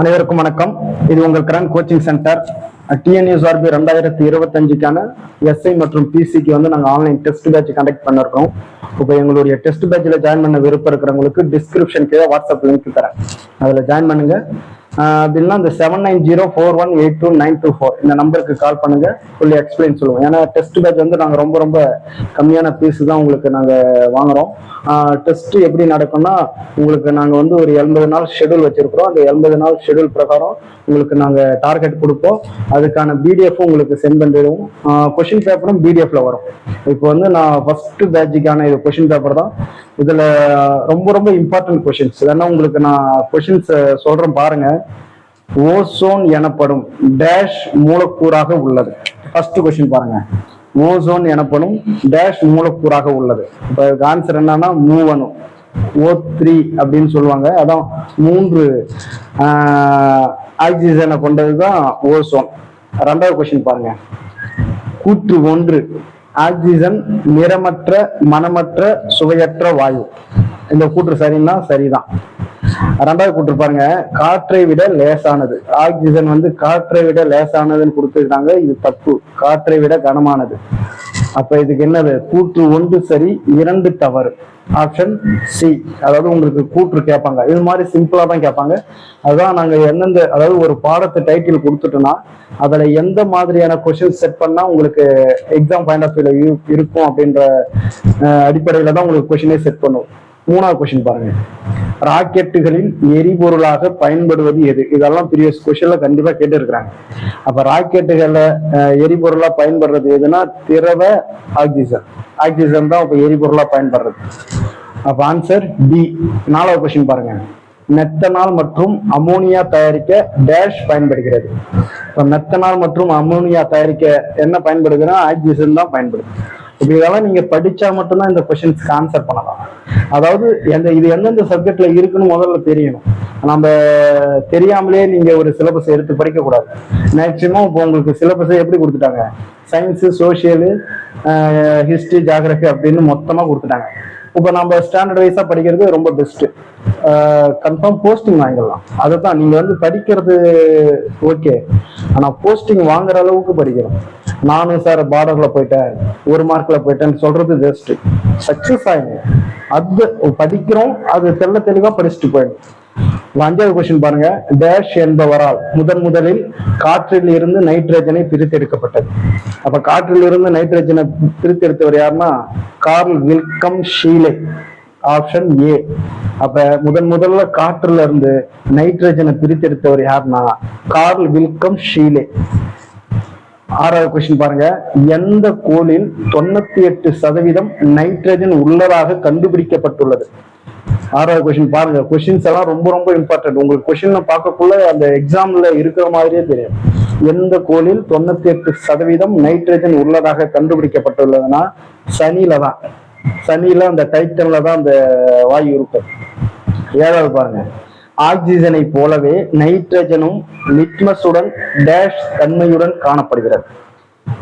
அனைவருக்கும் வணக்கம். இது உங்கள் கரண்ட் கோச்சிங் சென்டர் டிஎன்யூஎஸ்ஆர்பி ரெண்டாயிரத்தி இருபத்தஞ்சுக்கான எஸ்ஐ மற்றும் பிசிக்கு வந்து நாங்கள் ஆன்லைன் டெஸ்ட் பேட்ச் கண்டக்ட் பண்ணிருக்கோம். இப்போ எங்களுடைய டெஸ்ட் பேட்சில் ஜாயின் பண்ண விருப்பம் இருக்கிறவங்களுக்கு டிஸ்கிரிப்ஷன் கீழே வாட்ஸ்அப் லிங்க் தரேன். அதில் ஜாயின் பண்ணுங்க. அப்படின்னா இந்த seven nine zero four one eight two nine two four இந்த நம்பருக்கு கால் பண்ணுங்க. ஃபுல்லி எக்ஸ்பிளைன் சொல்லுவோம். ஏன்னா டெஸ்ட் பேட்ச் வந்து நாங்கள் ரொம்ப ரொம்ப கம்மியான பீஸ் தான் உங்களுக்கு நாங்கள் வாங்குறோம். டெஸ்ட் எப்படி நடக்கும்னா உங்களுக்கு நாங்கள் வந்து ஒரு எண்பது நாள் ஷெடியூல் வச்சிருக்கிறோம். அந்த எண்பது நாள் ஷெடியூல் பிரகாரம் உங்களுக்கு நாங்கள் டார்கெட் கொடுப்போம். அதுக்கான பிடிஎஃப் உங்களுக்கு சென்ட் பண்ணிடுவோம். கொஷின் பேப்பரும் பிடிஎஃப்ல வரும். இப்போ வந்து நான் ஃபர்ஸ்ட் பேட்சுக்கான இது கொஷின் பேப்பர் தான். இதுல ரொம்ப ரொம்ப இம்பார்ட்டன்ட் கொஷின்ஸ் வேணா உங்களுக்கு நான் கொஷின்ஸ் சொல்றேன் பாருங்க. ஓசோன் எனப்படும் டேஷ் மூலக்கூறாக உள்ளது. ஃபர்ஸ்ட் கொஸ்டின் பாருங்க. ஓசோன் எனப்படும் டேஷ் மூலக்கூறாக உள்ளது. இப்போ ஆன்சர் என்னன்னா மூவனு ஓ த்ரீ அப்படின்னு சொல்லுவாங்க. அதான் மூன்று ஆக்சிஜனை கொண்டது தான் ஓசோன் ரெண்டாவது கொஸ்டின் பாருங்க. கூற்று ஒன்று. ஆக்சிஜன் நிறமற்ற மனமற்ற சுவையற்ற வாயு. இந்த கூற்று சரின்னா சரிதான். ரெண்டாவது கூற்று பாருங்க காற்றை விட லேசானது. ஆக்சிஜன் வந்து காற்றை விட லேசானதுன்னு கொடுத்துருக்காங்க இது தப்பு. காற்றை விட கனமானது. அப்ப இதுக்கு என்னது? கூற்று ஒன்று சரி இரண்டு தவறு. ஆப்ஷன் சி அதாவது உங்களுக்கு கூற்று கேட்பாங்க. இது மாதிரி சிம்பிளா தான் கேட்பாங்க. அதுதான் நாங்க எந்தெந்த அதாவது ஒரு பாடத்தை டைட்டில் கொடுத்துட்டோம்னா அதுல எந்த மாதிரியான கொஸ்டின் செட் பண்ணா உங்களுக்கு எக்ஸாம் பாயிண்ட் ஆஃப் வியூல இருக்கும் அப்படின்ற அடிப்படையில தான் உங்களுக்கு கொஸ்டினே செட் பண்ணுவோம் மூணாவது கொஸ்டின் பாருங்க. ராக்கெட்டுகளில் எரிபொருளாக பயன்படுவது எது? இதெல்லாம் ப்ரீவியஸ் கொஸ்டின்ல கண்டிப்பா கேட்டு இருக்கிறாங்க அப்ப ராக்கெட்டுகள்ல எரிபொருளா பயன்படுறது எதுனா திரவ ஆக்சிஜன் ஆக்சிஜன் தான் இப்ப எரிபொருளா பயன்படுறது. அப்ப ஆன்சர் பி நாலாவது கொஸ்டின் பாருங்க. மெத்தனால் மற்றும் அமோனியா தயாரிக்க டேஷ் பயன்படுகிறது. இப்ப மெத்தனால் மற்றும் அமோனியா தயாரிக்க என்ன பயன்படுதுன்னா ஆக்சிஜன் தான் பயன்படுது. இப்படி இதெல்லாம் நீங்க படிச்சா மட்டும்தான் இந்த கொஸ்டின்ஸ்க்கு ஆன்சர் பண்ணலாம். அதாவது எந்த இது எந்தெந்த சப்ஜெக்ட்ல இருக்குன்னு முதல்ல தெரியணும். நம்ம தெரியாமலே நீங்க ஒரு சிலபஸ் எடுத்து படிக்க கூடாது. மேக்சிமம் இப்போ உங்களுக்கு சிலபஸை எப்படி கொடுத்துட்டாங்க? சயின்ஸு சோசியலு ஹிஸ்ட்ரி ஜாகிரபி அப்படின்னு மொத்தமாக கொடுத்துட்டாங்க. இப்போ நம்ம ஸ்டாண்டர்ட் வைஸாக படிக்கிறது ரொம்ப பெஸ்ட்டு கன்ஃபார்ம் போஸ்டிங் வாங்கிடலாம். அதுதான் நீங்கள் வந்து படிக்கிறது ஓகே ஆனால் போஸ்டிங் வாங்குற அளவுக்கு படிக்கணும். நானும் சார் பார்டர்ல போயிட்டேன். ஒரு மார்க்ல போயிட்டேன்னு சொல்றது பெஸ்ட் சக்சஸ் ஆயிங்க அது படிக்கிறோம் அது தெல்ல தெளிவா படிச்சுட்டு போயிடும் அஞ்சாவது கொஸ்டின் பாருங்க. டேஷ் என்பவரால் முதன் முதலில் காற்றில் இருந்து நைட்ரஜனை பிரித்தெடுக்கப்பட்டது அப்ப காற்றில் இருந்து நைட்ரஜனை பிரித்தெடுத்தவர் யாருன்னா? Karl Wilhelm ஷீலே. ஆப்ஷன் ஏ அப்ப முதன் முதல்ல காற்றுல இருந்து நைட்ரஜனை பிரித்தெடுத்தவர் யாருன்னா? Karl Wilhelm Scheele. ஆறாவது கொஸ்டின் பாருங்க. எந்த கோளில் தொண்ணூத்தி எட்டு சதவீதம் நைட்ரஜன் உள்ளதாக கண்டுபிடிக்கப்பட்டுள்ளது? ஆறாவது கொஸ்டின் பாருங்க. கொஸ்டின்ஸ் எல்லாம் ரொம்ப ரொம்ப இம்பார்ட்டன்ட் உங்களுக்கு கொஸ்டின் பார்க்கக்குள்ள அந்த எக்ஸாம்ல இருக்கிற மாதிரியே தெரியும். எந்த கோளில் தொண்ணூத்தி எட்டு சதவீதம் நைட்ரஜன் உள்ளதாக கண்டுபிடிக்கப்பட்டுள்ளதுன்னா சனியில தான். சனியில அந்த டைட்டன்ல தான் அந்த வாயு இருக்கும். ஏழாவது பாருங்க. ஆக்சிஜனை போலவே நைட்ரஜனும் லிட்மஸுடன் டேஷ் தன்மையுடன் காணப்படுகிறது.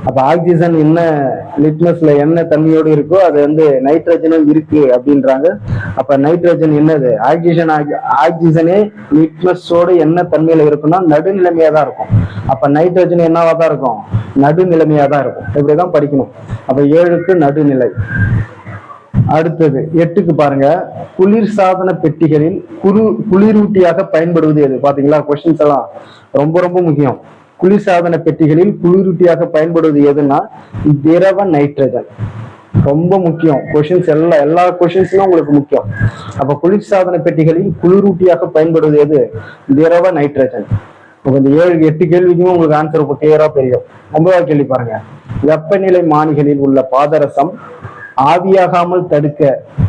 அப்ப ஆக்சிஜன் என்ன லிட்மஸ்ல என்ன தன்மையோடு இருக்கோ அது வந்து நைட்ரஜனும் இருக்கு அப்படின்றாங்க. அப்ப நைட்ரஜன் என்னது? ஆக்சிஜன் ஆகி- ஆக்சிஜனே லிட்மஸோடு என்ன தன்மையில இருக்குன்னா நடுநிலைமையா தான் இருக்கும். அப்ப நைட்ரஜன் என்னவா தான் இருக்கும்? நடுநிலைமையா தான் இருக்கும். இப்படிதான் படிக்கணும். அப்ப ஏழுக்கு நடுநிலை. அடுத்தது எட்டுக்கு பாருங்க. குளிர் சாதன பெட்டிகளில் குரு குளிரூட்டியாக பயன்படுவது எது? பாத்தீங்களா? கொஸ்டின்ஸ் எல்லாம் ரொம்ப ரொம்ப முக்கியம். குளிர் சாதன பெட்டிகளில் குளிரூட்டியாக பயன்படுவது எதுன்னா திரவ நைட்ரஜன் ரொம்ப முக்கியம். கொஷின்ஸ் எல்லா எல்லா கொஷின்ஸும் உங்களுக்கு முக்கியம். அப்ப குளிர் சாதன பெட்டிகளில் குளிரூட்டியாக பயன்படுவது எது? திரவ நைட்ரஜன் இந்த ஏழு எட்டு கேள்விக்குமே உங்களுக்கு ஆன்சர் இப்போ கிளியரா தெரியும். ஒன்பதாவது கேள்வி பாருங்க. வெப்பநிலை மானிகளில் உள்ள பாதரசம் ஆவியாகாமல் தடுக்க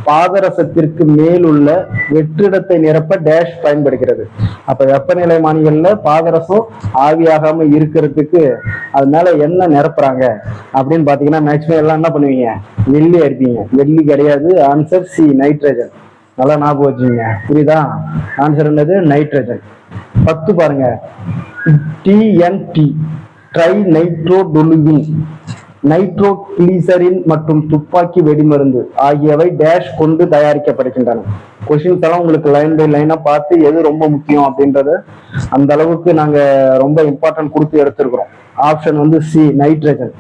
பாதரசத்திற்கு மேல் உள்ள வெற்றிடத்தை நிரப்ப டேஷ் பயன்படுகிறது. அப்ப வெப்பநிலை மானிகள்ல பாதரசம் ஆவியாகாம இருக்கிறதுக்கு அது மேல என்ன நிரப்புறாங்க? அப்படின்னு பாத்தீங்கன்னா மேக்சிமம் எல்லாம் என்ன பண்ணுவீங்க? வெள்ளி அடிப்பீங்க வெள்ளி கிடையாது. ஆன்சர் சி நைட்ரஜன் நல்லா ஞாபகம் வச்சுங்க புரியுதா? ஆன்சர் என்னது? நைட்ரஜன் பத்து பாருங்க. TNT trinitrotoluene nitroglycerin மற்றும் துப்பாக்கி வெடிமருந்து ஆகியவை டேஷ் கொண்டு தயாரிக்கப்படுகின்றன. கொஷின்ஸ் எல்லாம் உங்களுக்கு லைன் பை லைனா பார்த்து எது ரொம்ப முக்கியம் அப்படின்றத அந்த அளவுக்கு நாங்க ரொம்ப இம்பார்ட்டன்ட் கொடுத்து எடுத்திருக்கிறோம். ஆப்ஷன் வந்து சி நைட்ரஜன்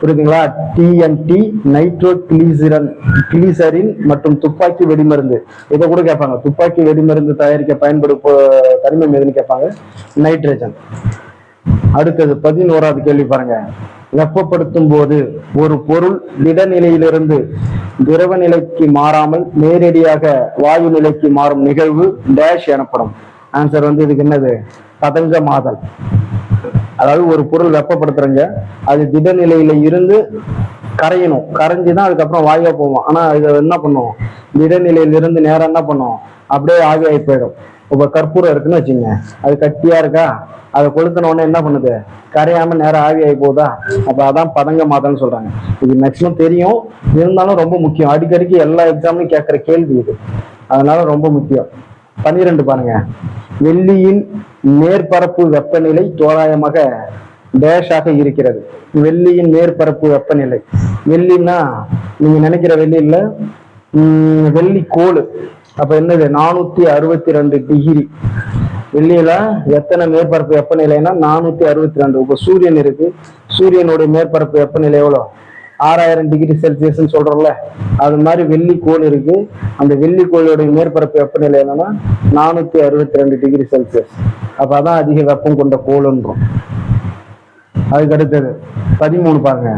புரியுதுங்களா? டிஎன்டி நைட்ரோ கிளீசரன் கிளீசரின் மற்றும் துப்பாக்கி வெடிமருந்து. இதை கூட கேட்பாங்க. துப்பாக்கி வெடிமருந்து தயாரிக்க பயன்படும் தனிமம் எதுன்னு கேட்பாங்க? நைட்ரஜன் அடுத்தது பதினோராவது கேள்வி பாருங்க. வெப்பப்படுத்தும் போது ஒரு பொருள் திடநிலையிலிருந்து திரவ நிலைக்கு மாறாமல் நேரடியாக வாயு நிலைக்கு மாறும் நிகழ்வு டேஷ் எனப்படும். ஆன்சர் வந்து இதுக்கு என்னது? பதங்கமாதல் அதாவது ஒரு பொருள் வெப்பப்படுத்துறங்க. அது திடநிலையில இருந்து கரையணும். கரைஞ்சுதான் அதுக்கப்புறம் வாயுவா போவோம் ஆனா இதை என்ன பண்ணுவோம் திடநிலையில இருந்து நேரம் என்ன பண்ணும்? அப்படியே ஆவியாகி போயிடும். இப்ப கற்பூரம் இருக்குன்னு வச்சுங்க. அது கட்டியா இருக்கா? அதை கொளுத்தின உடனே என்ன பண்ணுது? கரையாம நேரம் ஆவி ஆகி போகுதா? அப்ப அதான் பதங்க மாதம்னு சொல்றாங்க. இது மேக்சிமம் தெரியும். இருந்தாலும் ரொம்ப முக்கியம். அடிக்கடிக்கு எல்லா எக்ஸாம்லையும் கேட்குற கேள்வி இது. அதனால ரொம்ப முக்கியம். பன்னிரெண்டு பாருங்க. வெள்ளியின் மேற்பரப்பு வெப்பநிலை தோராயமாக டேஷாக இருக்கிறது. வெள்ளியின் மேற்பரப்பு வெப்பநிலை. வெள்ளின்னா நீங்க நினைக்கிற வெள்ளி இல்ல. உம், வெள்ளி கோள் அப்ப என்னது? நானூத்தி அறுபத்தி ரெண்டு டிகிரி வெள்ளியில எத்தனை மேற்பரப்பு வெப்பநிலைன்னா நானூத்தி அறுபத்தி ரெண்டு. இப்ப சூரியன் இருக்கு. சூரியனுடைய மேற்பரப்பு வெப்பநிலை எவ்வளவு? ஆறாயிரம் டிகிரி செல்சியஸ்னு சொல்றோம்ல. அது மாதிரி வெள்ளி கோள் இருக்கு. அந்த வெள்ளி கோளுடைய மேற்பரப்பு வெப்பநிலை என்னன்னா நானூத்தி அறுபத்தி ரெண்டு டிகிரி செல்சியஸ் அப்ப அதான் அதிக வெப்பம் கொண்ட கோளுன்றோம். அதுக்கு அடுத்தது பதிமூணு பாருங்க.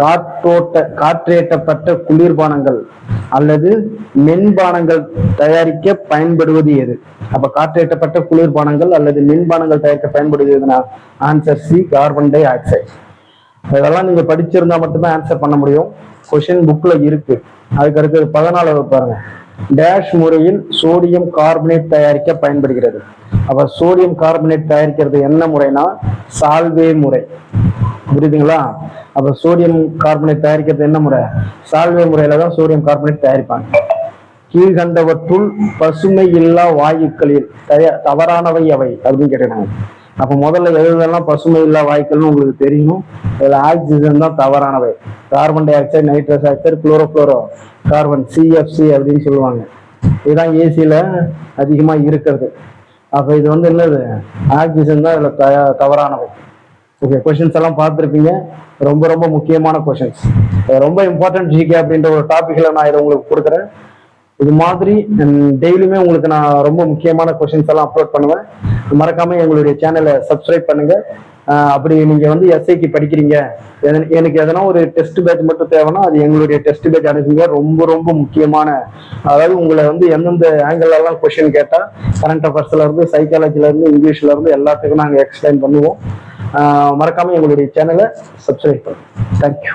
காற்றோட்ட காற்றேற்றப்பட்ட குளிர்பானங்கள். அல்லது மென்பானங்கள் தயாரிக்க பயன்படுவது எது? அப்ப காற்றேற்றப்பட்ட குளிர்பானங்கள் அல்லது மென்பானங்கள் தயாரிக்க பயன்படுவது எதுனா? Answer C carbon dioxide இதெல்லாம் நீங்க படிச்சிருந்தா மட்டும்தான் ஆன்சர் பண்ண முடியும். கொஷின் புக்ல இருக்கு. அதுக்கு அடுத்தது பதினாலாவது பாருங்க. டேஷ் முறையில் சோடியம் கார்பனேட் தயாரிக்க பயன்படுகிறது. அப்ப சோடியம் கார்பனேட் தயாரிக்கிறது என்ன முறைனா? சால்வே முறை. புரியுதுங்களா? அப்ப சோடியம் கார்பனேட் தயாரிக்கிறது என்ன முறை? சால்வே முறையில தான் சோடியம் கார்பனேட் தயாரிப்பாங்க. கீழ்கண்டவற்றுள் பசுமை இல்லா வாயுக்களில் தய தவறானவை அவை அப்படின்னு கேட்டாங்க அப்ப முதல்ல எதுதெல்லாம் பசுமை இல்லா வாய்க்கள்னு உங்களுக்கு தெரியும். இதுல ஆக்சிஜன் தான் தவறானவை. Carbon dioxide nitrous oxide chlorofluorocarbon CFC அப்படின்னு சொல்லுவாங்க. இதுதான் ஏசியில அதிகமா இருக்கிறது. அப்ப இது வந்து என்னது? ஆக்சிஜன் தான் இதுல த- தவறானவை. ஓகே கொஷின்ஸ் எல்லாம் பார்த்துருப்பீங்க. ரொம்ப ரொம்ப முக்கியமான கொஷின்ஸ் ரொம்ப இம்பார்ட்டன்ட் ஜிகே அப்படின்ற ஒரு டாபிக்ல நான் இதை உங்களுக்கு கொடுக்குறேன். இது மாதிரி டெய்லியுமே உங்களுக்கு நான் ரொம்ப முக்கியமான கொஷின்ஸ் எல்லாம் அப்லோட் பண்ணுவேன். மறக்காம எங்களுடைய சேனலை சப்ஸ்கிரைப் பண்ணுங்க. அப்படி நீங்க வந்து எஸ்ஐக்கு படிக்கிறீங்க. எனக்கு எதனா ஒரு டெஸ்ட் பேட்ச் மட்டும் தேவைன்னா அது எங்களுடைய டெஸ்ட் பேட்ச் அனுப்புங்க ரொம்ப ரொம்ப முக்கியமான அதாவது உங்களை வந்து எந்தெந்த ஆங்கிள் கொஷின் கேட்டால் கரண்ட் அஃபேர்ஸ்ல இருந்து சைக்காலஜில இருந்து இங்கிலீஷ்ல இருந்து எல்லாத்துக்கும் நாங்கள் எக்ஸ்பிளைன் பண்ணுவோம். மறக்காம எங்களுடைய சேனலை சப்ஸ்கிரைப் பண்ணுங்க. தேங்க்யூ